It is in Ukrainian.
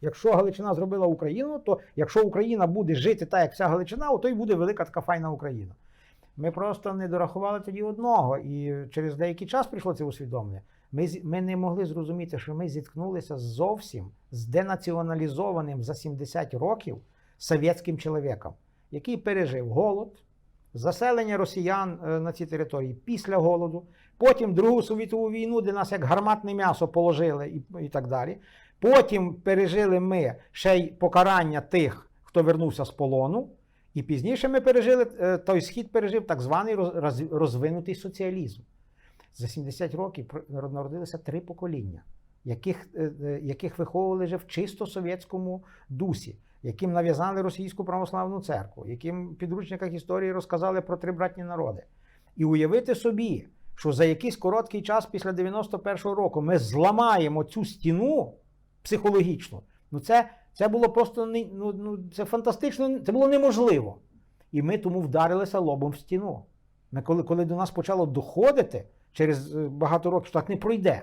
якщо Галичина зробила Україну, то якщо Україна буде жити так, як вся Галичина, то й буде велика така файна Україна. Ми просто не дорахували тоді одного, і через деякий час прийшло це усвідомлення. Ми, ми не могли зрозуміти, що ми зіткнулися зовсім з денаціоналізованим за 70 років совєтським чоловіком, який пережив голод, заселення росіян е, на ці території після голоду, потім Другу світову війну, де нас як гарматне м'ясо положили і, і так далі. Потім пережили ми ще й покарання тих, хто вернувся з полону. І пізніше ми пережили е, той схід пережив так званий роз- роз- розвинутий соціалізм. За 70 років народилися три покоління, яких, е, е, яких виховували вже в чисто совєтському дусі, яким нав'язали російську православну церкву, яким в підручниках історії розказали про три братні народи. І уявити собі, що за якийсь короткий час після 91-го року ми зламаємо цю стіну психологічно. Ну це, це було просто не, ну, ну, це фантастично, це було неможливо. І ми тому вдарилися лобом в стіну. Ми коли, коли до нас почало доходити через е, багато років, що так не пройде.